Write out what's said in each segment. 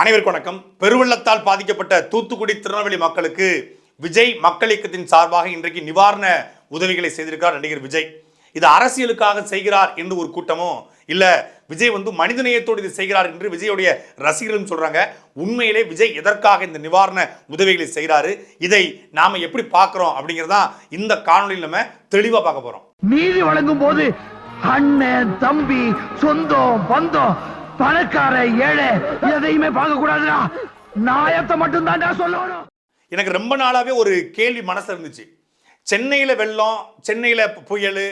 அனைவருக்கும் வணக்கம். பெருவெள்ளத்தால் பாதிக்கப்பட்ட தூத்துக்குடி திருநெல்வேலி மக்களுக்கு விஜய் மக்கள் இயக்கத்தின் சார்பாக இன்றைக்கு நிவாரண உதவிகளை செய்திருக்கிறார் நடிகர் விஜய். இது அரசியலுக்காக செய்கிறார் என்று ஒரு கூட்டமோ இல்ல விஜய் வந்து மனிதநேயத்தோடு இது செய்கிறார் என்று விஜயுடைய ரசிகர்களும் சொல்றாங்க. உண்மையிலே விஜய் எதற்காக இந்த நிவாரண உதவிகளை செய்கிறாரு? இதை நாம எப்படி பார்க்குறோம் அப்படிங்கிறதா இந்த காணொலியில் நம்ம தெளிவா பார்க்க போறோம். நீதி வழங்கும் போது அண்ணன் தம்பி சொந்தம் பந்தம் பணக்கார ஏழை எதையுமே பார்க்க கூடாதுடா நாயத்தை மட்டும் தான் சொல்லணும். எனக்கு ரொம்ப நாளாவே ஒரு கேள்வி மனசு இருந்துச்சு. சென்னையில் வெள்ளம் சென்னையில் புயல்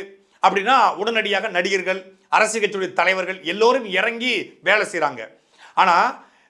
அப்படின்னா உடனடியாக நடிகர்கள் அரசியல் கட்சியுடைய தலைவர்கள் எல்லோரும் இறங்கி வேலை செய்கிறாங்க ஆனால்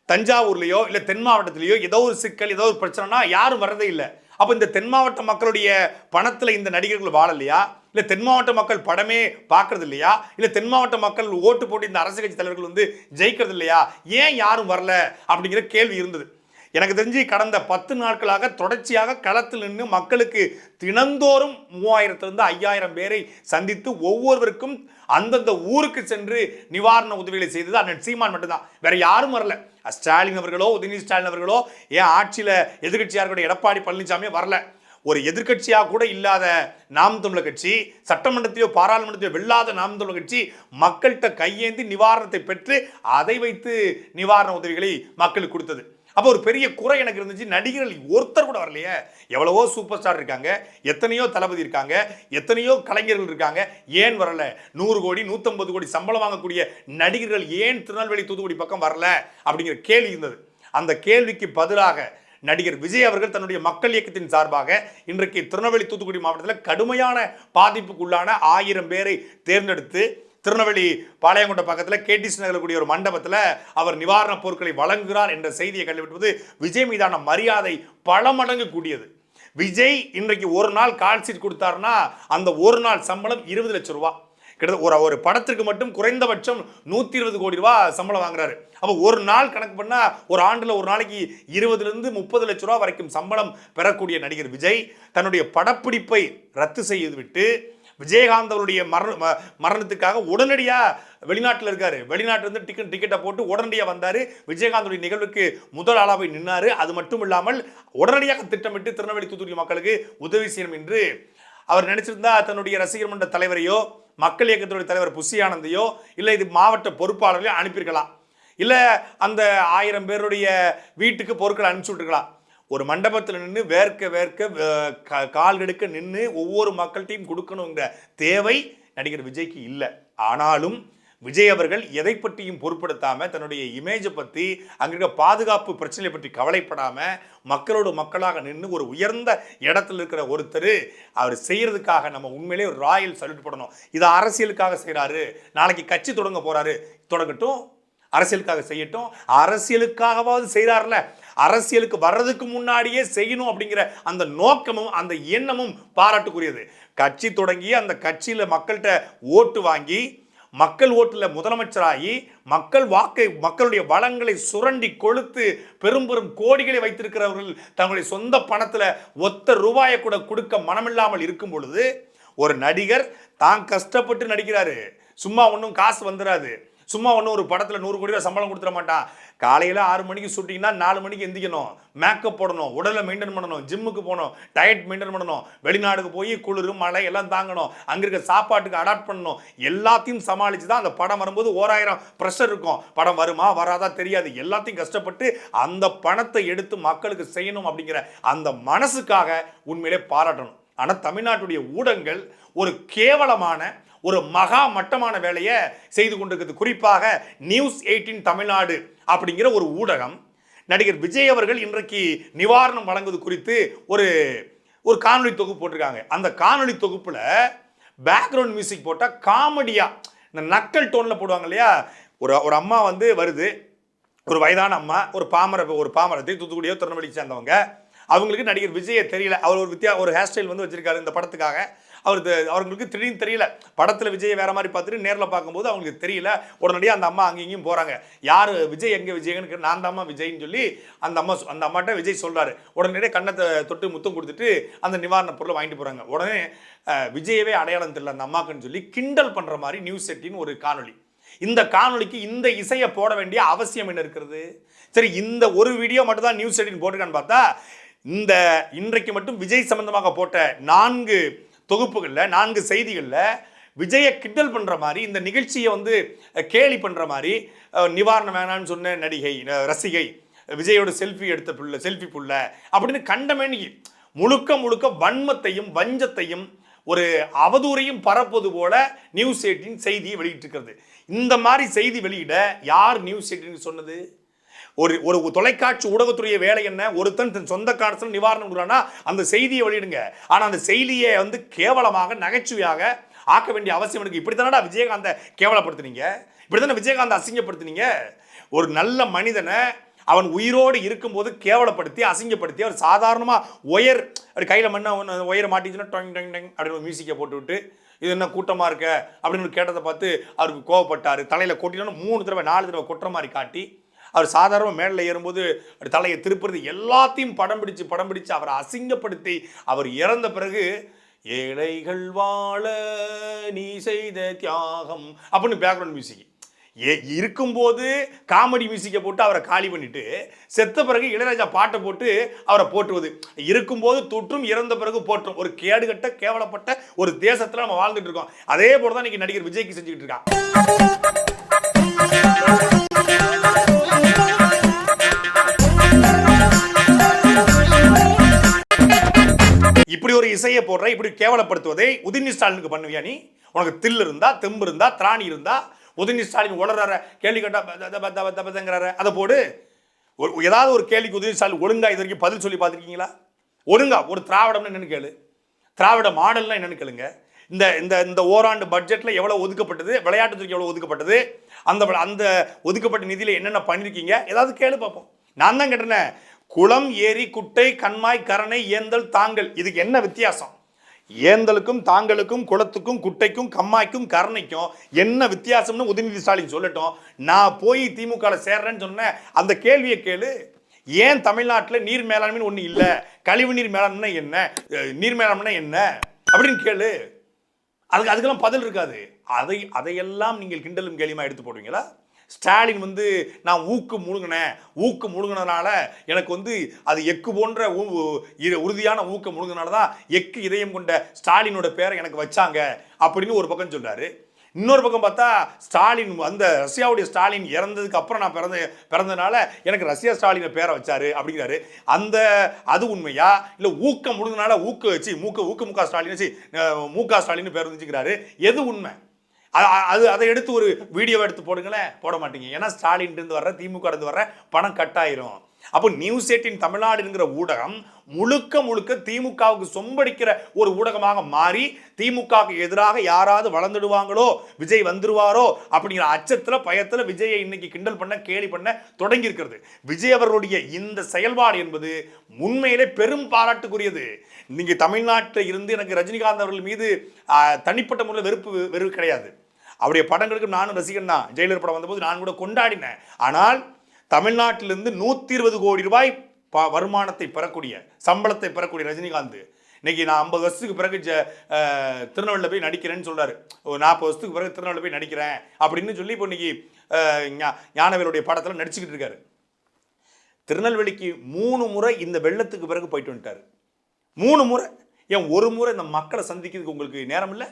தஞ்சாவூர்லேயோ இல்லை தென் மாவட்டத்துலேயோ ஏதோ ஒரு சிக்கல் ஏதோ ஒரு பிரச்சனைனா யாரும் வர்றதே இல்லை. அப்போ இந்த தென் மாவட்ட மக்களுடைய பணத்தில் இந்த நடிகர்கள் வாழலையா? இல்லை தென் மாவட்ட மக்கள் படமே பார்க்கறது இல்லையா இல்லை தென் மாவட்ட மக்கள் ஓட்டு போட்டு இந்த அரசு கட்சி தலைவர்கள் வந்து ஜெயிக்கிறது இல்லையா ஏன் யாரும் வரல? அப்படிங்கிற கேள்வி இருந்தது. எனக்கு தெரிஞ்சு கடந்த பத்து நாட்களாக தொடர்ச்சியாக களத்தில் நின்று மக்களுக்கு தினந்தோறும் மூவாயிரத்திலிருந்து ஐயாயிரம் பேரை சந்தித்து ஒவ்வொருவருக்கும் அந்தந்த ஊருக்கு சென்று நிவாரண உதவிகளை செய்தது அண்ணன் சீமான் மட்டும்தான். வேற யாரும் வரல. ஸ்டாலின் அவர்களோ உதயநிதி ஸ்டாலின் அவர்களோ ஏன் ஆட்சியில் எதிர்கட்சியாக இருக்கக்கூடிய எடப்பாடி பழனிசாமி வரல. ஒரு எதிர்க்கட்சியாக கூட இல்லாத நாம் தமிழர் கட்சி சட்டமன்றத்தையோ பாராளுமன்றத்தையோ வெல்லாத நாம் தமிழர் கட்சி மக்கள்கிட்ட கையேந்தி நிவாரணத்தை பெற்று அதை வைத்து நிவாரண உதவிகளை மக்களுக்கு கொடுத்தது. அப்போ ஒரு பெரிய குறை எனக்கு இருந்துச்சு. நடிகர்கள் ஒருத்தர் கூட வரலையே. எவ்வளவோ சூப்பர் ஸ்டார் இருக்காங்க. எத்தனையோ தளபதி இருக்காங்க. எத்தனையோ கலைஞர்கள் இருக்காங்க. ஏன் வரல? நூறு கோடி நூற்றம்பது கோடி சம்பளம் வாங்கக்கூடிய நடிகர்கள் ஏன் திருநெல்வேலி தூத்துக்குடி பக்கம் வரல? அப்படிங்கிற கேள்வி இருந்தது. அந்த கேள்விக்கு பதிலாக நடிகர் விஜய் அவர்கள் தன்னுடைய மக்கள் இயக்கத்தின் சார்பாக இன்றைக்கு திருநெல்வேலி தூத்துக்குடி மாவட்டத்தில் கடுமையான பாதிப்புக்குள்ளான ஆயிரம் பேரை தேர்ந்தெடுத்து திருநெல்வேலி பாளையங்கோட்டை பக்கத்தில் கேடிஸ் நகரில் கூடிய ஒரு மண்டபத்தில் அவர் நிவாரணப் பொருட்களை வழங்குகிறார் என்ற செய்தியை கண்டுபிடிப்பது விஜய் மீதான மரியாதை பல மடங்கு கூடியது. விஜய் இன்றைக்கு ஒரு நாள் கால்சீட் கொடுத்தாருன்னா அந்த ஒரு நாள் சம்பளம் இருபது லட்சம் ரூபா. கிட்டத்தட்ட ஒரு ஒரு படத்திற்கு மட்டும் குறைந்தபட்சம் நூற்றி இருபது கோடி ரூபா சம்பளம் வாங்குறாரு. அப்போ ஒரு நாள் கணக்கு பண்ணால் ஒரு ஆண்டில் ஒரு நாளைக்கு இருபதுலேருந்து முப்பது லட்ச ரூபா வரைக்கும் சம்பளம் பெறக்கூடிய நடிகர் விஜய் தன்னுடைய படப்பிடிப்பை ரத்து செய்து விட்டு விஜயகாந்த் அவருடைய மரண மரணத்துக்காக உடனடியாக வெளிநாட்டில் இருக்கார். வெளிநாட்டிலேருந்து டிக்கெட் டிக்கெட்டை போட்டு உடனடியாக வந்தார். விஜயகாந்தோடைய நிகழ்வுக்கு முதல் ஆளாக போய் அது மட்டும் இல்லாமல் உடனடியாக திட்டமிட்டு திருநெல்வேலி தூத்துக்குடி மக்களுக்கு உதவி செய்யணும் என்று அவர் நினைச்சிருந்தா தன்னுடைய ரசிகர் மன்ற தலைவரையோ மக்கள் இயக்கத்தினுடைய தலைவர் புஷியானந்தையோ இல்லை இது மாவட்ட பொறுப்பாளரையோ அனுப்பியிருக்கலாம். இல்லை அந்த ஆயிரம் பேருடைய வீட்டுக்கு பொருட்களை அனுப்பிச்சு விட்டுருக்கலாம். ஒரு மண்டபத்தில் நின்று வேர்க்க வேர்க்க கால் எடுக்க நின்று ஒவ்வொரு மக்கள்கிட்டையும் கொடுக்கணுங்கிற தேவை நடிகர் விஜய்க்கு இல்லை. ஆனாலும் விஜய் அவர்கள் எதை பற்றியும் பொருட்படுத்தாமல் தன்னுடைய இமேஜை பற்றி அங்கிருக்க பாதுகாப்பு பிரச்சனையை பற்றி கவலைப்படாமல் மக்களோடு மக்களாக நின்று ஒரு உயர்ந்த இடத்துல இருக்கிற ஒருத்தர் அவர் செய்கிறதுக்காக நம்ம உண்மையிலே ஒரு ராயல் சல்யூட் பண்ணணும் இதை அரசியலுக்காக செய்கிறாரு நாளைக்கு கட்சி தொடங்க போகிறாரு தொடங்கட்டும். அரசியலுக்காக செய்யட்டும். அரசியலுக்காகவாவது செய்கிறார்ல அரசியலுக்கு வர்றதுக்கு முன்னாடியே செய்யணும் அப்படிங்கிற அந்த நோக்கமும் அந்த எண்ணமும் பாராட்டுக்குரியது. கட்சி தொடங்கி அந்த கட்சியில் மக்கள்கிட்ட ஓட்டு வாங்கி மக்கள் ஓட்டில் முதலமைச்சராகி மக்கள் வாக்கை மக்களுடைய வளங்களை சுரண்டி கொளுத்து பெரும் பெரும் கோடிகளை வைத்திருக்கிறவர்கள் தங்களுடைய சொந்த பணத்தில் ஒத்த ரூபாயை கூட கொடுக்க மனமில்லாமல் இருக்கும் பொழுது ஒரு நடிகர் தான் கஷ்டப்பட்டு நடிக்கிறாரு. சும்மா ஒன்றும் காசு வந்துடாது சும்மா ஒன்று ஒரு படத்தில் நூறு கோடி ரூபா சம்பளம் கொடுத்துட மாட்டான் காலையில் ஆறு மணிக்கு ஷூட்டிங்னா நாலு மணிக்கு எந்திக்கணும். மேக்கப் போடணும் உடலை மெயின்டைன் பண்ணணும் ஜிம்முக்கு போகணும் டயட் மெயின்டைன் பண்ணணும். வெளிநாடுக்கு போய் குளிர் மழை எல்லாம் தாங்கணும். அங்கே இருக்க சாப்பாட்டுக்கு அடாப்ட் பண்ணணும். எல்லாத்தையும் சமாளித்து தான் அந்த படம் வரும்போது ஓராயிரம் ப்ரெஷர் இருக்கும். படம் வருமா வராதா தெரியாது. எல்லாத்தையும் கஷ்டப்பட்டு அந்த பணத்தை எடுத்து மக்களுக்கு செய்யணும் அப்படிங்கிற அந்த மனசுக்காக உண்மையிலே பாராட்டணும். ஆனால் தமிழ்நாட்டுடைய ஊடகங்கள் ஒரு கேவலமான ஒரு மகா மட்டமான வேலையை செய்து கொண்டிருக்கிறது. குறிப்பாக நியூஸ் எயிட்டின் தமிழ்நாடு அப்படிங்கிற ஒரு ஊடகம். நடிகர் விஜய் அவர்கள் இன்றைக்கு நிவாரணம் வழங்குவது குறித்து ஒரு ஒரு காணொலி தொகுப்பு போட்டிருக்காங்க. அந்த காணொலி தொகுப்பில் பேக்ரவுண்ட் மியூசிக் போட்டால் காமெடியாக இந்த நக்கல் டோனில் போடுவாங்க இல்லையா? ஒரு ஒரு அம்மா வந்து வருது. ஒரு வயதான அம்மா ஒரு பாமர ஒரு பாமரத்தை தூத்துக்குடியோ திருநெல்வேலி சேர்ந்தவங்க. அவங்களுக்கு நடிகர் விஜயை தெரியல. அவர் ஒரு வித்தியா ஒரு ஹேர் ஸ்டைல் வந்து வச்சுருக்காரு இந்த படத்துக்காக. அவர் தெ- அவங்களுக்கு திடீர்னு தெரியல. படத்தில் விஜய் வேற மாதிரி பார்த்துட்டு நேரில் பார்க்கும்போது அவங்களுக்கு தெரியல. உடனடியாக அந்த அம்மா அங்கேயும் போகிறாங்க யார்? விஜய் எங்கே விஜய்னு நான் தான் அம்மா விஜய்னு சொல்லி அந்த அம்மா சொ- அந்த அம்மாட்ட விஜய் சொல்கிறாரு உடனடியே கண்ணத்தை தொட்டு முத்தம் கொடுத்துட்டு அந்த நிவாரண பொருளை வாங்கிட்டு போகிறாங்க உடனே விஜயவே அடையாளம் தெரியல அந்த அம்மாக்குன்னு சொல்லி கிண்டல் பண்ணுற மாதிரி நியூஸ் செட்டின்னு ஒரு காணொலி இந்த காணொலிக்கு இந்த இசையை போட வேண்டிய அவசியம் என்ன இருக்கிறது? சரி இந்த ஒரு வீடியோ மட்டும் தான் நியூஸ் எடிட் போட்டிருக்கான்னு பார்த்தா இந்த இன்றைக்கு மட்டும் விஜய் சம்பந்தமாக போட்ட நான்கு தொகுப்புகளில் நான்கு செய்திகளில் விஜயை கிண்டல் பண்ணுற மாதிரி இந்த நிகழ்ச்சியை வந்து கேலி பண்ணுற மாதிரி நிவாரணம் வேணான்னு சொன்ன நடிகை ரசிகை விஜயோட செல்ஃபி எடுத்த புள்ள செல்ஃபி புள்ள அப்படின்னு கண்டமேனி முழுக்க முழுக்க வன்மத்தையும் வஞ்சத்தையும் ஒரு அவதூறையும் பரப்புவது போல நியூஸ் எயிட்டின் செய்தியை வெளியிட்டிருக்கிறது. இந்த மாதிரி செய்தி வெளியிட யார் நியூஸ் எயிட்டின் சொன்னது? ஒரு ஒரு தொலைக்காட்சி ஊடகத்துடைய வேலை என்ன? ஒருத்தன் தன் சொந்த காலத்தில் நிவாரணம் கொடுறானா அந்த செய்தியை வெளியிடுங்க. ஆனால் அந்த செய்தியை வந்து கேவலமாக நகைச்சுவையாக ஆக்க வேண்டிய அவசியம் இருக்கு. இப்படி தானடா விஜயகாந்தை கேவலப்படுத்துனீங்க? இப்படி தானே விஜயகாந்தை அசிங்கப்படுத்துனீங்க? ஒரு நல்ல மனிதனை அவன் உயிரோடு இருக்கும்போது கேவலப்படுத்தி அசிங்கப்படுத்தி அவர் சாதாரணமாக ஒயர் அப்படி கையில் மண்ணை ஒயர் மாட்டிச்சுன்னா டொங் டொங் டொங் அப்படின்னு மியூசிக்கை போட்டு விட்டு இது என்ன கூட்டமாக இருக்க? அப்படின்னு கேட்டதை பார்த்து அவருக்கு கோவப்பட்டார். தலையில் கொட்டினோன்னு மூணு தடவை நாலு தடவை கொட்டுற மாதிரி காட்டி அவர் சாதாரண மேடலில் ஏறும்போது தலையை திருப்புறது எல்லாத்தையும் படம் பிடிச்சு படம் பிடிச்சு அவரை அசிங்கப்படுத்தி அவர் இறந்த பிறகு ஏழைகள் வாழ நீ செய்த தியாகம் அப்படின்னு பேக்ரவுண்ட் மியூசிக் ஏ இருக்கும்போது காமெடி மியூசிக்கை போட்டு அவரை காலி பண்ணிட்டு செத்த பிறகு இளையராஜா பாட்டை போட்டு அவரை போற்றுவது. இருக்கும்போது தொற்றும் இறந்த பிறகு போற்றும். ஒரு கேடுகட்ட கேவலப்பட்ட ஒரு தேசத்தில் நம்ம வாழ்ந்துட்டு இருக்கோம். அதே போல தான் இன்னைக்கு நடிகர் விஜய்க்கு செஞ்சுக்கிட்டு இருக்கான். இசையை போடுற இப்படி கேவலப்படுத்துவதை உதயநிதி ஸ்டாலினுக்கு பண்ணுவியா நீ? உனக்கு தில் இருந்தா தெம்பு இருந்தா திராணி இருந்தா உதயநிதி ஸ்டாலின் உளறார கேள்வி கேட்டா அதை போடு. ஒரு ஏதாவது ஒரு கேள்விக்கு உதயநிதி ஸ்டாலின் ஒழுங்கா இது வரைக்கும் பதில் சொல்லி பார்த்துருக்கீங்களா? ஒழுங்கா ஒரு திராவிடம்னு என்னன்னு கேளு. திராவிட மாடல்னா என்னன்னு கேளுங்க. இந்த இந்த இந்த ஓராண்டு பட்ஜெட்டில் எவ்வளோ ஒதுக்கப்பட்டது விளையாட்டுத்துறைக்கு எவ்வளோ ஒதுக்கப்பட்டது அந்த அந்த ஒதுக்கப்பட்ட நிதியில் என்னென்ன பண்ணியிருக்கீங்க ஏதாவது கேளு பார்ப்போம் நான் தான் கேட்டேனே குளம் ஏரி குட்டை கண்மாய் கரணை ஏந்தல் தாங்கல். இதுக்கு என்ன வித்தியாசம்? ஏந்தலுக்கும் தாங்களுக்கும் குளத்துக்கும் குட்டைக்கும் கம்மாய்க்கும் கரணைக்கும் என்ன வித்தியாசம்னு உதயநிதி ஸ்டாலின் சொல்லட்டும். நான் போய் திமுக சேர்றேன்னு சொன்னேன் அந்த கேள்வியை கேளு. ஏன் தமிழ்நாட்டில் நீர் மேலாண்மைன்னு ஒன்று இல்லை? கழிவு நீர் மேலாண்மை என்ன? நீர் மேலாண்மை என்ன? அப்படின்னு கேளு. அதுக்கு அதுக்கெல்லாம் பதில் இருக்காது. அதை அதையெல்லாம் நீங்கள் கிண்டலும் கேலியுமா எடுத்து போடுவீங்களா? ஸ்டாலின் வந்து நான் ஊக்கு முழுங்கினேன். ஊக்கு முழுங்கினதுனால எனக்கு வந்து அது எக்கு போன்ற உறுதியான ஊக்க முழுங்கினால தான் எக்கு இதயம் கொண்ட ஸ்டாலினோட பேரை எனக்கு வச்சாங்க அப்படின்னு ஒரு பக்கம் சொல்கிறாரு இன்னொரு பக்கம் பார்த்தா ஸ்டாலின் அந்த ரஷ்யாவுடைய ஸ்டாலின் இறந்ததுக்கு அப்புறம் நான் பிறந்த பிறந்ததுனால எனக்கு ரஷ்யா ஸ்டாலினை பேரை வச்சாரு அப்படிங்கிறாரு. அந்த அது உண்மையா? இல்லை ஊக்கம் முழுங்கினால ஊக்க வச்சு மூக்க ஊக்க முக ஸ்டாலின் வச்சு மூக்கா ஸ்டாலின் பேர் வந்துச்சுக்கிறாரு எது உண்மை? அது அதை எடுத்து ஒரு வீடியோ எடுத்து போடுங்களேன். போட மாட்டீங்க. ஏன்னா ஸ்டாலின் இருந்து வர்ற திமுக இருந்து வர்ற பணம் கட்டாயிரும். அப்போ நியூஸ் எயிட்டின் தமிழ்நாடுங்கிற ஊடகம் முழுக்க முழுக்க திமுகவுக்கு சொம்படிக்கிற ஒரு ஊடகமாக மாறி திமுகவுக்கு எதிராக யாராவது வளர்ந்துடுவாங்களோ விஜய் வந்துருவாரோ அப்படிங்கிற அச்சத்தில் பயத்தில் விஜயை இன்னைக்கு கிண்டல் பண்ண கேலி பண்ண தொடங்கி இருக்கிறது விஜய் அவர்களுடைய இந்த செயல்பாடு என்பது உண்மையிலே பெரும் பாராட்டுக்குரியது. நீங்க தமிழ்நாட்டில் இருந்து எனக்கு ரஜினிகாந்த் அவர்கள் மீது தனிப்பட்ட முறையில் வெறுப்பு வெறுப்பு கிடையாது. அவருடைய படங்களுக்கு நானும் ரசிகன் தான். ஜெயிலர் படம் வந்தபோது நான் கூட கொண்டாடினேன். ஆனால் தமிழ்நாட்டிலிருந்து நூற்றி இருபது கோடி ரூபாய் ப- வருமானத்தை பெறக்கூடிய சம்பளத்தை பெறக்கூடிய ரஜினிகாந்த். இன்னைக்கு நான் ஐம்பது வருஷத்துக்கு பிறகு ஜ திருநெல்வேலியில் போய் நடிக்கிறேன்னு சொல்கிறார் ஒரு நாற்பது வருஷத்துக்கு பிறகு திருநெல்வேலியில் போய் நடிக்கிறேன் அப்படின்னு சொல்லி இப்போ இன்னைக்கு ஞானவேலுடைய படத்தில் நடிச்சுக்கிட்டு இருக்காரு. திருநெல்வேலிக்கு மூணு முறை இந்த வெள்ளத்துக்கு பிறகு போயிட்டு வந்துட்டாரு. மூணு முறை. ஏன் ஒரு முறை இந்த மக்களை சந்திக்கிறதுக்கு உங்களுக்கு நேரம் இல்லை?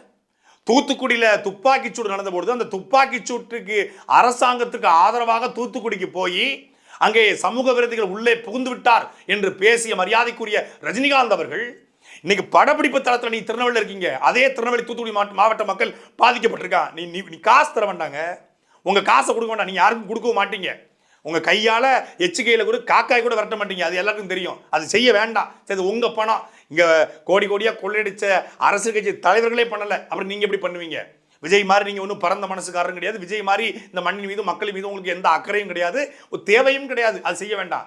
தூத்துக்குடியில் துப்பாக்கிச்சூடு நடந்த பொழுது அந்த துப்பாக்கிச்சூட்டுக்கு அரசாங்கத்துக்கு ஆதரவாக தூத்துக்குடிக்கு போய் அங்கே சமூக விரோதிகள் உள்ளே புகுந்து விட்டார் என்று பேசிய மரியாதைக்குரிய ரஜினிகாந்த் அவர்கள் இன்னைக்கு படப்பிடிப்பு தளத்தில் நீ திருநெல்வேலியில் இருக்கீங்க. அதே திருநெல்வேலி தூத்துக்குடி மாவட்ட- மாவட்ட மக்கள் பாதிக்கப்பட்டிருக்கா. நீ நீ நீ காசு தர வேண்டாங்க. உங்க காசை கொடுக்க வேண்டாம். நீங்கள் யாருக்கும் கொடுக்கவும் மாட்டீங்க. உங்க கையால எச்சிக்கையில கூட காக்காய் கூட விரட்ட மாட்டீங்க. அது எல்லாருக்கும் தெரியும். அது செய்ய வேண்டாம். சரி உங்கள் உங்க பணம். இங்க கோடி கோடியா கொள்ளையடிச்ச அரசு கட்சி தலைவர்களே பண்ணல. அப்புறம் நீங்க எப்படி பண்ணுவீங்க? விஜய் மாதிரி நீங்கள் ஒன்றும் பிறந்த மனசுக்காரரும் கிடையாது. விஜய் மாதிரி இந்த மண்ணின் மீது மக்கள் மீது உங்களுக்கு எந்த அக்கறையும் கிடையாது. ஒரு தேவையும் கிடையாது. அது செய்ய வேண்டாம்.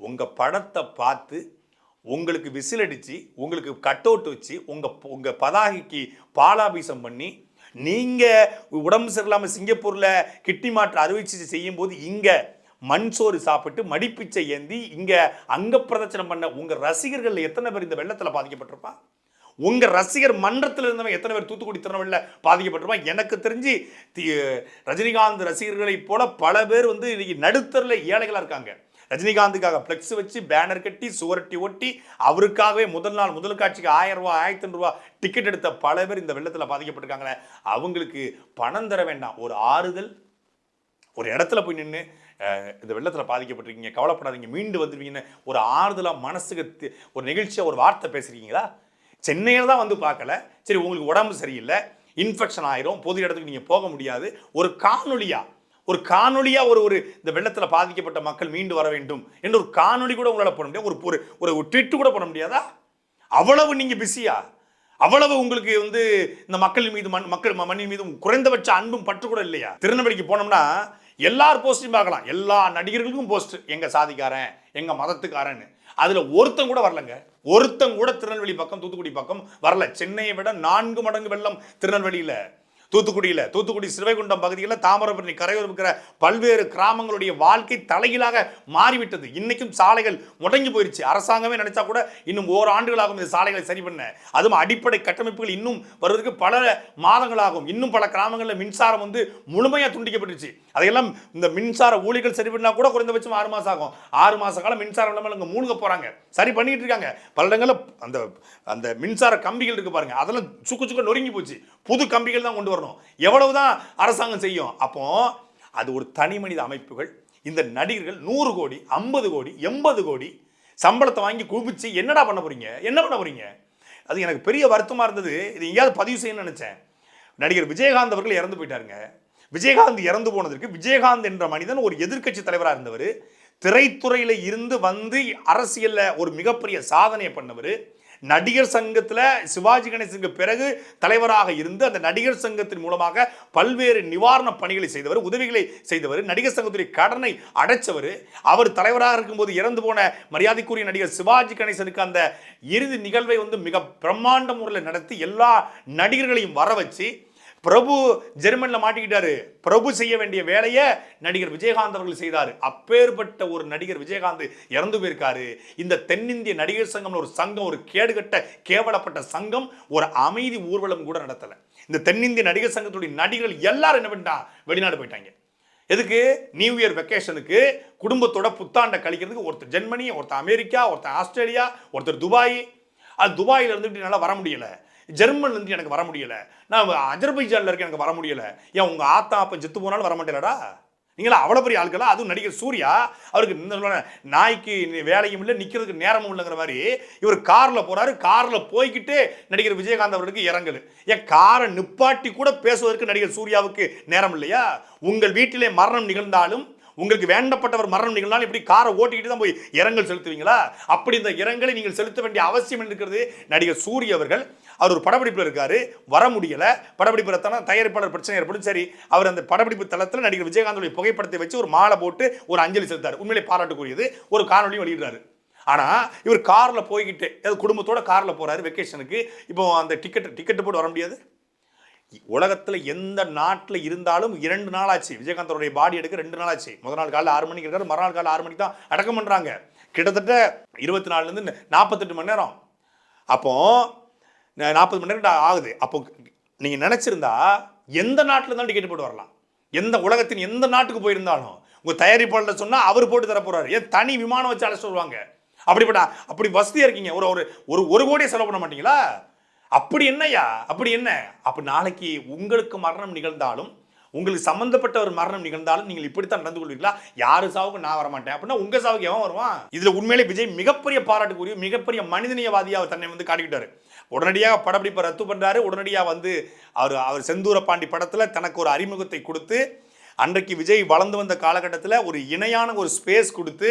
உங்கள் படத்தை பார்த்து உங்களுக்கு விசில் அடித்து உங்களுக்கு கட் அவுட் வச்சு உங்கள் உங்கள் பதாகைக்கு பாலாபிஷம் பண்ணி நீங்கள் உடம்பு சரியில்லாமல் சிங்கப்பூரில் கிட்னி மாற்று அறுவை சிகிச்சை செய்யும் போது மண் சோறு சாப்பிட்டு மடிப்பிச்சை ஏந்தி இங்கே அங்க பிரதட்சணம் பண்ண உங்கள் ரசிகர்கள் எத்தனை பேர் இந்த வெள்ளத்தில் பாதிக்கப்பட்டிருப்பா? உங்கள் ரசிகர் மன்றத்தில் இருந்தவங்க எத்தனை பேர் தூத்துக்குடி திருநெல்வேலியில் பாதிக்கப்பட்டிருப்பான் எனக்கு தெரிஞ்சு தி- ரஜினிகாந்த் ரசிகர்களைப் போல பல பேர் வந்து இன்றைக்கி நடுத்தரில் ஏழைகளாக இருக்காங்க. ரஜினிகாந்துக்காக ஃப்ளெக்ஸ் வச்சு பேனர் கட்டி சுவரட்டி ஒட்டி அவருக்காகவே முதல் நாள் முதல் காட்சிக்கு ஆயிரம் ரூபா ஆயிரத்தி ரூபா டிக்கெட் எடுத்த பல பேர் இந்த வெள்ளத்தில் பாதிக்கப்பட்டிருக்காங்களே அவங்களுக்கு பணம் தர வேண்டாம். ஒரு ஆறுதல் ஒரு இடத்துல போய் நின்று இந்த வெள்ளத்தில் பாதிக்கப்பட்டிருக்கீங்க கவலைப்படாதீங்க மீண்டு வந்துருவீங்கன்னு ஒரு ஆறுதலாக மனசுக்கு ஒரு நிகழ்ச்சியாக ஒரு வார்த்தை பேசுறீங்களா? சென்னையில் தான் வந்து பார்க்கல. சரி உங்களுக்கு உடம்பு சரியில்லை இன்ஃபெக்ஷன் ஆயிரும் பொது இடத்துக்கு நீங்கள் போக முடியாது. ஒரு காணொலியாக ஒரு காணொலியாக ஒரு ஒரு இந்த வெள்ளத்தில் பாதிக்கப்பட்ட மக்கள் மீண்டு வர வேண்டும் என்று ஒரு காணொலி கூட உங்களால் பண்ண முடியாது. ஒரு ஒரு ஒரு ட்விட் கூட பண்ண முடியாதா? அவ்வளவு நீங்கள் பிஸியா அவ்வளவு உங்களுக்கு வந்து இந்த மக்கள் மீது மண் மக்கள் மண்ணின் மீதும் குறைந்தபட்ச அன்பும் பற்று கூட இல்லையா? திருநெல்வேலிக்கு போனோம்னா எல்லார் போஸ்டையும் பார்க்கலாம். எல்லா நடிகர்களுக்கும் போஸ்ட் எங்கள் சாதிக்காரன் எங்கள் மதத்துக்காரன்னு. அதில் ஒருத்தன் கூட வரலங்க. ஒருத்தன் கூட திருநெல்வேலி பக்கம் தூத்துக்குடி பக்கம் வரல. சென்னையை விட நான்கு மடங்கு வெள்ளம் திருநெல்வேலியில். தூத்துக்குடியில் தூத்துக்குடி சிறுவைகுண்டம் பகுதியில் தாமிரபரணி கரையோரம் இருக்கிற பல்வேறு கிராமங்களுடைய வாழ்க்கை தலைகீழாக மாறிவிட்டது. இன்னைக்கும் சாலைகள் முடங்கி போயிருச்சு. அரசாங்கமே நினைச்சா கூட இன்னும் ஓராண்டுகளாகும் இந்த சாலைகளை சரி பண்ண. அதுவும் அடிப்படை கட்டமைப்புகள் இன்னும் வருவதற்கு பல மாதங்களாகும். இன்னும் பல கிராமங்களில் மின்சாரம் வந்து முழுமையாக துண்டிக்கப்பட்டுச்சு அதையெல்லாம் இந்த மின்சார ஊழிகள் சரி பண்ணால் கூட குறைந்தபட்சம் ஆறு மாதம் ஆகும். ஆறு மாத காலம் மின்சாரம் இல்லாமல் இங்கே மூழ்க போகிறாங்க சரி பண்ணிட்டு இருக்காங்க. பல இடங்களில் அந்த அந்த மின்சார கம்பிகள் இருக்குது பாருங்க. அதெல்லாம் சுக்கு சுக்க நொறுங்கி போச்சு. புது கம்பிகள் தான் கொண்டு வரும் வரணும் எவ்வளவுதான் அரசாங்கம் செய்யும். அப்போ அது ஒரு தனி மனித அமைப்புகள். இந்த நடிகர்கள் நூறு கோடி ஐம்பது கோடி எண்பது கோடி சம்பளத்தை வாங்கி குவிச்சு என்னடா பண்ண போறீங்க? என்ன பண்ண போறீங்க? அது எனக்கு பெரிய வருத்தமா இருந்தது. இது எங்கேயாவது பதிவு செய்யணும்னு நினைச்சேன். நடிகர் விஜயகாந்த் அவர்கள் இறந்து போயிட்டாருங்க. விஜயகாந்த் இறந்து போனதற்கு விஜயகாந்த் என்ற மனிதன் ஒரு எதிர்க்கட்சி தலைவராக இருந்தவர். திரைத்துறையில இருந்து வந்து அரசியலில் ஒரு மிகப்பெரிய சாதனையை பண்ணவர். நடிகர் சங்கத்தில் சிவாஜி கணேசனுக்கு பிறகு தலைவராக இருந்து அந்த நடிகர் சங்கத்தின் மூலமாக பல்வேறு நிவாரண பணிகளை செய்தவர் உதவிகளை செய்தவர் நடிகர் சங்கத்துடைய கடனை அடைச்சவர். அவர் தலைவராக இருக்கும்போது இறந்து போன மரியாதைக்குரிய நடிகர் சிவாஜி கணேசனுக்கு அந்த இறுதி நிகழ்வை வந்து மிக பிரம்மாண்ட முறையில் நடத்தி எல்லா நடிகர்களையும் வர வச்சு பிரபு ஜெர்மனில் மாட்டிக்கிட்டாரு. பிரபு செய்ய வேண்டிய வேலையை நடிகர் விஜயகாந்த் அவர்கள் செய்தார். அப்பேற்பட்ட ஒரு நடிகர் விஜயகாந்த் இறந்து போயிருக்காரு. இந்த தென்னிந்திய நடிகர் சங்கம்னு ஒரு சங்கம் ஒரு கேடுகட்ட கேவலப்பட்ட சங்கம் ஒரு அமைதி ஊர்வலம் கூட நடத்தலை. இந்த தென்னிந்திய நடிகர் சங்கத்துடைய நடிகர்கள் எல்லாரும் என்ன பண்ணிட்டான் வெளிநாடு போயிட்டாங்க. எதுக்கு? நியூ இயர் வெக்கேஷனுக்கு குடும்பத்தோட புத்தாண்டை கழிக்கிறதுக்கு ஒருத்தர் ஜெர்மனி ஒருத்தர் அமெரிக்கா ஒருத்தர் ஆஸ்திரேலியா ஒருத்தர் துபாய். அது துபாயில இருந்துட்டு என்னால் வர முடியலை. ஜெர்மன்லேருந்து எனக்கு வர முடியலை. நான் அஜர்பைஜானில் இருக்க எனக்கு வர முடியலை. ஏன் உங்கள் ஆத்தா அப்போ செத்து போனாலும் வர மாட்டேலடா நீங்களா அவ்வளோ பெரிய ஆட்களா அதுவும் நடிகர் சூர்யா அவருக்கு இந்த நாய்க்கு வேலையும் இல்லை நிற்கிறதுக்கு நேரமும் இல்லைங்கிற மாதிரி இவர் காரில் போகிறாரு காரில் போய்கிட்டு நடிகர் விஜயகாந்த் அவர்களுக்கு இறங்கல் ஏன் காரை நிப்பாட்டி கூட பேசுவதற்கு நடிகர் சூர்யாவுக்கு நேரம் இல்லையா? உங்கள் வீட்டிலே மரணம் நிகழ்ந்தாலும் உங்களுக்கு வேண்டப்பட்டவர் மரணம் நிகழ்ந்தாலும் இப்படி காரை ஓட்டிக்கிட்டு தான் போய் இரங்கல் செலுத்துவீங்களா? அப்படி இந்த இரங்கலை நீங்கள் செலுத்த வேண்டிய அவசியம் இருக்கிறது நடிகர் சூரிய அவர்கள். அவர் ஒரு படப்பிடிப்பில் இருக்கார். வர முடியலை. படப்பிடிப்பு ரத்தனா தயாரிப்பாளர் பிரச்சனை ஏற்படும். சரி அவர் அந்த படப்பிடிப்பு தளத்தில் நடிகர் விஜயகாந்தோடைய புகைப்படத்தை வச்சு ஒரு மாலை போட்டு ஒரு அஞ்சலி செலுத்தார். உண்மையிலே பாராட்டுக்குரியது. ஒரு காணொலியும் வெளியிடுறாரு. ஆனால் இவர் காரில் போய்கிட்டு அதாவது குடும்பத்தோட காரில் போகிறாரு வெக்கேஷனுக்கு இப்போ அந்த டிக்கெட் டிக்கெட்டு போட்டு வர முடியாது? உலகத்தில் எந்த நாட்டில் இருந்தாலும் இரண்டு நாள் ஆச்சு. விஜயகாந்தருடைய பாடி எடுக்க ரெண்டு நாள் ஆச்சு. முதல் நாள் காலையில் ஆறு மணிக்கு இருக்காரு மறுநாள் காலையில் ஆறு மணிக்கு தான் அடக்கம் பண்ணுறாங்க கிட்டத்தட்ட இருபத்தி நாலுலேருந்து நாற்பத்தெட்டு மணி நேரம். அப்போது நாற்பது மணி நேரம் ஆகுது. அப்போ நீங்கள் நினச்சிருந்தா எந்த நாட்டில் இருந்தாலும் டிக்கெட் போட்டு வரலாம். எந்த உலகத்தின் எந்த நாட்டுக்கு போயிருந்தாலும் உங்கள் தயாரிப்பாளர் சொன்னால் அவர் போட்டு தர போறாரு. ஏன் தனி விமானம் வச்சு அழைச்சிட்டு வருவாங்க? அப்படிப்பட்ட அப்படி வசதியாக இருக்கீங்க. ஒரு ஒரு ஒரு ஒரு கோடியை செலவு பண்ண மாட்டீங்களா? அப்படி என்னய்யா? அப்படி என்ன? அப்போ நாளைக்கு உங்களுக்கு மரணம் நிகழ்ந்தாலும் உங்களுக்கு சம்மந்தப்பட்ட ஒரு மரணம் நிகழ்ந்தாலும் நீங்கள் இப்படித்தான் நடந்து கொள்வீங்களா யாரு சாவுக்கு நான் வரமாட்டேன். அப்படின்னா உங்கள் சாவுக்கு எவன் வருவான்? இதில் உண்மையிலே விஜய் மிகப்பெரிய பாராட்டுக்குரிய மிகப்பெரிய மனிதநேயவாதியாக அவர் தன்னை வந்து காட்டிக்கிட்டாரு. உடனடியாக படப்பிடிப்பை ரத்து பண்ணுறாரு உடனடியாக வந்து அவர் அவர் செந்தூர பாண்டி படத்தில் தனக்கு ஒரு அறிமுகத்தை கொடுத்து அன்றைக்கு விஜய் வளர்ந்து வந்த காலகட்டத்தில் ஒரு இணையான ஒரு ஸ்பேஸ் கொடுத்து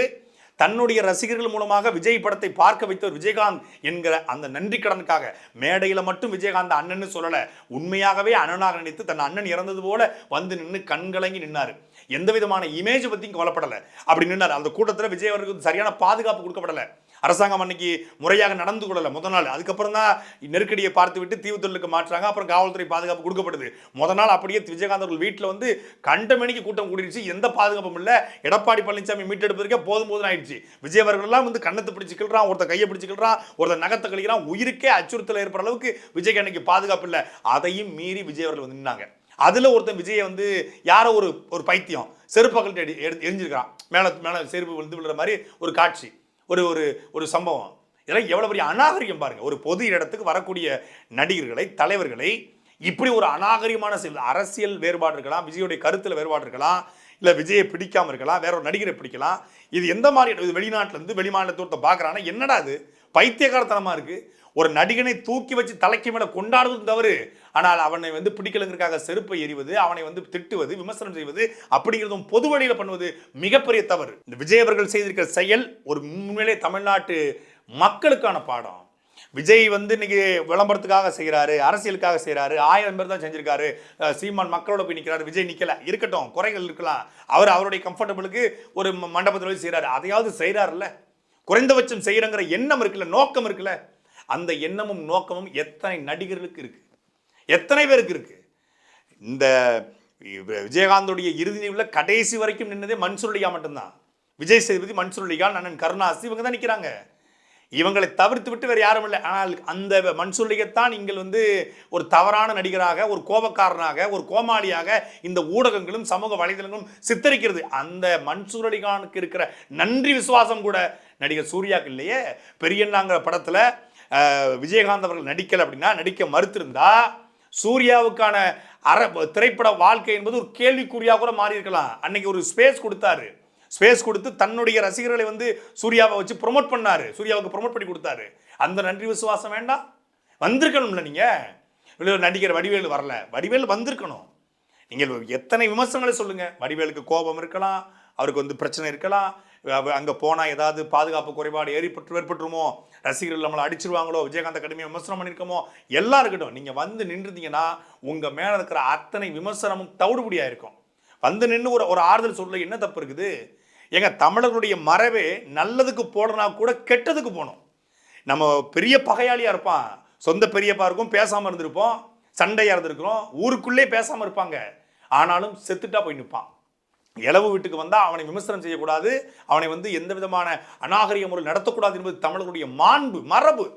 தன்னுடைய ரசிகர்கள் மூலமாக விஜய் படத்தை பார்க்க வைத்தவர் விஜயகாந்த் என்கிற அந்த நன்றி கடனுக்காக மேடையில் மட்டும் விஜயகாந்த் அண்ணன்னு சொல்லலை. உண்மையாகவே அண்ணனாக நினைத்து தன் அண்ணன் இறந்தது போல வந்து நின்று கண்கலங்கி நின்னார். எந்த விதமான இமேஜ் பற்றியும் கவலைப்படலை. அப்படி நின்றார் அந்த கூட்டத்தில் விஜய் அவர்களுக்கு சரியான பாதுகாப்பு கொடுக்கப்படலை. அரசாங்கம் அன்னைக்கு முறையாக நடந்து கொள்ளலை முத நாள். அதுக்கப்புறம் தான் நெருக்கடியை பார்த்து விட்டு தீவுத்தொழிலுக்கு மாற்றாங்க. அப்புறம் காவல்துறை பாதுகாப்பு கொடுக்கப்படுது. முத நாள் அப்படியே விஜயகாந்த் அவர்கள் வீட்டில் வந்து கண்டமணிக்கு கூட்டம் கூடிடுச்சு. எந்த பாதுகாப்பும் இல்லை. எடப்பாடி பழனிசாமி மீட்டெடுப்பதற்கே போதும் போதும் ஆயிடுச்சு. விஜய் அவர்கள்லாம் வந்து கண்ணத்தை பிடிச்சிக்கிறான் கிள்றான் ஒருத்தர் கையை பிடிச்சிக்கிறான் கிள்றான் ஒருத்தர் நகத்தை கழிக்கிறான். உயிருக்கே அச்சுறுத்தல் ஏற்படுற அளவுக்கு விஜய்க்கு அன்னைக்கு பாதுகாப்பு இல்லை. அதையும் மீறி விஜய் அவர்கள் வந்து நின்னாங்க. அதில் ஒருத்தன் விஜயை வந்து யாரோ ஒரு ஒரு பைத்தியம் செருப்பகல்ட்டு எடு எடுத்து மேலே மேலே செருப்பு விழுந்து விழுற மாதிரி ஒரு காட்சி ஒரு ஒரு ஒரு சம்பவம். இதெல்லாம் எவ்வளோ பெரிய அநாகரிகம் பாருங்கள் ஒரு பொது இடத்துக்கு வரக்கூடிய நடிகர்களை தலைவர்களை இப்படி ஒரு அநாகரிகமான செயல் அரசியல் வேறுபாடு இருக்கலாம் விஜயோடைய கருத்தில் வேறுபாடு இருக்கலாம் இல்லை விஜயை பிடிக்காம இருக்கலாம் வேற ஒரு நடிகரை பிடிக்கலாம். இது எந்த மாதிரி இது வெளிநாட்டிலேருந்து வெளிமாநிலத்தோர்த்த பார்க்குறாங்கன்னா என்னடா அது பைத்தியகாரத்தனமாக இருக்குது ஒரு நடிகனை தூக்கி வச்சு தலைக்கு மேலே கொண்டாடுவதும் தவறு. ஆனால் அவனை வந்து பிடிக்கலங்கிறதுக்காக செருப்பை எறிவது அவனை வந்து திட்டுவது விமர்சனம் செய்வது அப்படிங்கிறதும் பொது வழியில் பண்ணுவது மிகப்பெரிய தவறு. இந்த விஜய் அவர்கள் செய்திருக்கிற செயல் ஒரு உண்மையிலே தமிழ்நாட்டு மக்களுக்கான பாடம். விஜய் வந்து இன்னைக்கு விளம்பரத்துக்காக செய்கிறாரு அரசியலுக்காக செய்கிறாரு ஆயிரம் பேர் தான் செஞ்சிருக்காரு. சீமான் மக்களோட போய் நிற்கிறாரு விஜய் நிற்கல இருக்கட்டும் குறைகள் இருக்கலாம். அவர் அவருடைய கம்ஃபர்டபுளுக்கு ஒரு மண்டபத்தில் போய் செய்கிறாரு அதையாவது செய்கிறாருல்ல குறைந்தபட்சம் செய்கிறங்கிற எண்ணம் இருக்குல்ல நோக்கம் இருக்குல்ல? அந்த எண்ணமும் நோக்கமும் எத்தனை நடிகர்களுக்கு இருக்குது எத்தனை பேருக்கு இருக்குது இந்த வி- விஜயகாந்தோடைய இறுதி நிலையில் கடைசி வரைக்கும் நின்னதே மன்சூர்லிகா மட்டும்தான். விஜய் சேதுபதி மன்சூர்லிகா அண்ணன் கருணாஸ் இவங்க தான் நிற்கிறாங்க இவங்களை தவிர்த்து விட்டு வேறு யாரும் இல்லை. ஆனால் அந்த மன்சூர்லிகத்தான் நீங்கள் வந்து ஒரு தவறான நடிகராக ஒரு கோபக்காரனாக ஒரு கோமாளியாக இந்த ஊடகங்களும் சமூக வலைதளங்களும் சித்தரிக்கிறது. அந்த மன்சூர் அலிகானுக்கு இருக்கிற நன்றி விசுவாசம் கூட நடிகர் சூர்யாக்கு இல்லையே. பெரியண்ணாங்கிற படத்தில் விஜயகாந்த் அவர்கள் நடிக்கலை அப்படின்னா நடிக்க மறுத்திருந்தா சூர்யாவுக்கான அற திரைப்பட வாழ்க்கை என்பது ஒரு கேள்விக்குறியாக கூட மாறி இருக்கலாம் அன்னைக்கு ஒரு ஸ்பேஸ் கொடுத்தாரு. ஸ்பேஸ் கொடுத்து தன்னுடைய ரசிகர்களை வந்து சூர்யாவை வச்சு ப்ரொமோட் பண்ணாரு. சூர்யாவுக்கு ப்ரொமோட் பண்ணி கொடுத்தாரு. அந்த நன்றி விசுவாசம் வேண்டாம். வந்திருக்கணும்ல நீங்கள் இல்ல நடிகர் வடிவேலு வரல. வடிவேலு வந்திருக்கணும். நீங்கள் எத்தனை விமர்சனங்களை சொல்லுங்கள் வடிவேலுக்கு கோபம் இருக்கலாம். அவருக்கு வந்து பிரச்சனை இருக்கலாம். அங்கே போனால் ஏதாவது பாதுகாப்பு குறைபாடு ஏற்பட்டு ஏற்பட்டுருமோ? ரசிகர்கள் நம்மளை அடிச்சிருவாங்களோ? விஜயகாந்த் கடுமையாக விமர்சனம் பண்ணியிருக்கோமோ எல்லாம் இருக்கட்டும். நீங்கள் வந்து நின்றுருந்தீங்கன்னா உங்கள் மேலே இருக்கிற அத்தனை விமர்சனமும் தவிடுபடியாக இருக்கும். வந்து நின்று ஒரு ஒரு ஆறுதல் சொல்ல என்ன தப்பு இருக்குது? ஏங்க தமிழர்களுடைய மரபே நல்லதுக்கு போடனா கூட கெட்டதுக்கு போகணும். நம்ம பெரிய பகையாளியாக இருப்பான் சொந்த பெரியப்பா இருக்கும் பேசாமல் இருந்திருப்போம். சண்டையாக இருந்திருக்கிறோம். ஊருக்குள்ளே பேசாமல் இருப்பாங்க. ஆனாலும் செத்துட்டா போய் நிற்பான் இளவு வீட்டுக்கு வந்தால் அவனை விமர்சனம் செய்யக்கூடாது. அவனை வந்து எந்த விதமான அநாகரிக முறையில் நடத்தக்கூடாது என்பது தமிழர்களுடைய மாண்பு மரபு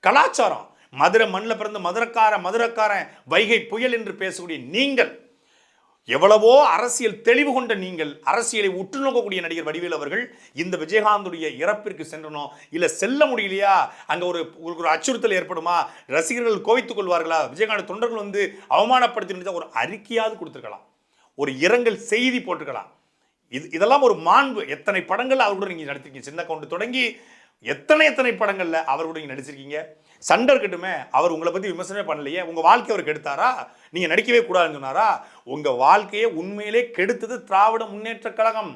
கலாச்சாரம். மதுரை மண்ணில் பிறந்த மதுரக்காரன் மதுரக்காரன் வைகை புயல் என்று பேசக்கூடிய நீங்கள் எவ்வளவோ அரசியல் தெளிவு கொண்ட நீங்கள் அரசியலை உற்று நோக்கக்கூடிய நடிகர் வடிவேல் அவர்கள் இந்த விஜயகாந்துடைய இறப்பிற்கு சென்றனோ இல்லை செல்ல முடியலையா? அங்கே ஒரு ஒரு அச்சுறுத்தல் ஏற்படுமா? ரசிகர்கள் கோவித்துக் கொள்வார்களா? விஜயகாந்த் தொண்டர்கள் வந்து அவமானப்படுத்தி ஒரு அறிக்கையாவது கொடுத்துருக்கலாம். ஒரு இரங்கல் செய்தி போட்டுக்கலாம். இது இதெல்லாம் ஒரு மாண்பு. எத்தனை படங்கள் அவர்கூட நீங்கள் நடிச்சிருக்கீங்க? சின்ன கவுண்டு தொடங்கி எத்தனை எத்தனை படங்களில் அவர் கூட நீங்கள் நடிச்சிருக்கீங்க? சண்டை இருக்கட்டுமே அவர் உங்களை பற்றி விமர்சனமே பண்ணலையே உங்கள் வாழ்க்கை அவர் கெடுத்தாரா? நீங்கள் நடிக்கவே கூடாதுன்னு சொன்னாரா? உங்கள் வாழ்க்கையை உண்மையிலே கெடுத்தது திராவிட முன்னேற்ற கழகம்.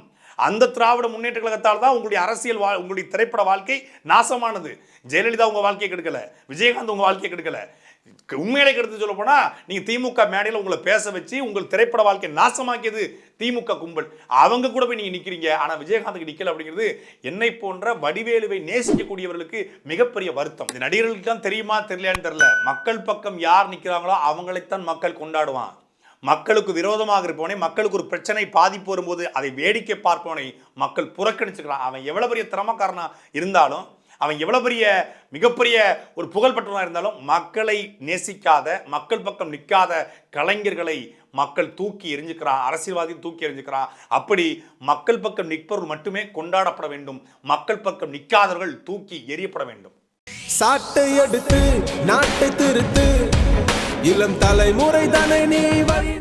அந்த திராவிட முன்னேற்ற கழகத்தால் தான் உங்களுடைய அரசியல் வா உங்களுடைய திரைப்பட வாழ்க்கை நாசமானது. ஜெயலலிதா உங்கள் வாழ்க்கையை கெடுக்கலை. விஜயகாந்த் உங்கள் வாழ்க்கையை கெடுக்கல. உண்மையிலே கருத்து சொல்ல போனால் நீங்கள் திமுக மேடையில் உங்களை பேச வச்சு உங்கள் திரைப்பட வாழ்க்கை நாசமாக்கியது திமுக கும்பல். அவங்க கூட போய் நீங்க நிற்கிறீங்க ஆனால் விஜயகாந்துக்கு நிற்கல அப்படிங்கிறது என்னை போன்ற வடிவேலுவை நேசிக்கக்கூடியவர்களுக்கு மிகப்பெரிய வருத்தம். இது நடிகர்களுக்கு தான் தெரியுமா தெரியலையான்னு தெரில மக்கள் பக்கம் யார் நிற்கிறாங்களோ அவங்களைத்தான் மக்கள் கொண்டாடுவான். மக்களுக்கு விரோதமாக இருப்பவனை மக்களுக்கு ஒரு பிரச்சனை பாதிப்பு வரும்போது அதை வேடிக்கை பார்ப்பவனை மக்கள் புறக்கணிச்சுக்கலாம். அவன் எவ்வளோ பெரிய திறமக்காரனாக இருந்தாலும் அவன் எவ்வளவு பெரிய மிகப்பெரிய ஒரு புகழ்பெற்றவனாக இருந்தாலும் மக்களை நேசிக்காத மக்கள் பக்கம் நிற்காத கலைஞர்களை மக்கள் தூக்கி எறிஞ்சுக்கிறான் அரசியல்வாதி தூக்கி எறிஞ்சுக்கிறான் அப்படி மக்கள் பக்கம் நிற்பவர்கள் மட்டுமே கொண்டாடப்பட வேண்டும். மக்கள் பக்கம் நிற்காதவர்கள் தூக்கி எரியப்பட வேண்டும். சாட்டை எடுத்து நாட்டை திருத்து. இளம் தலைமுறை தானே நீ வழி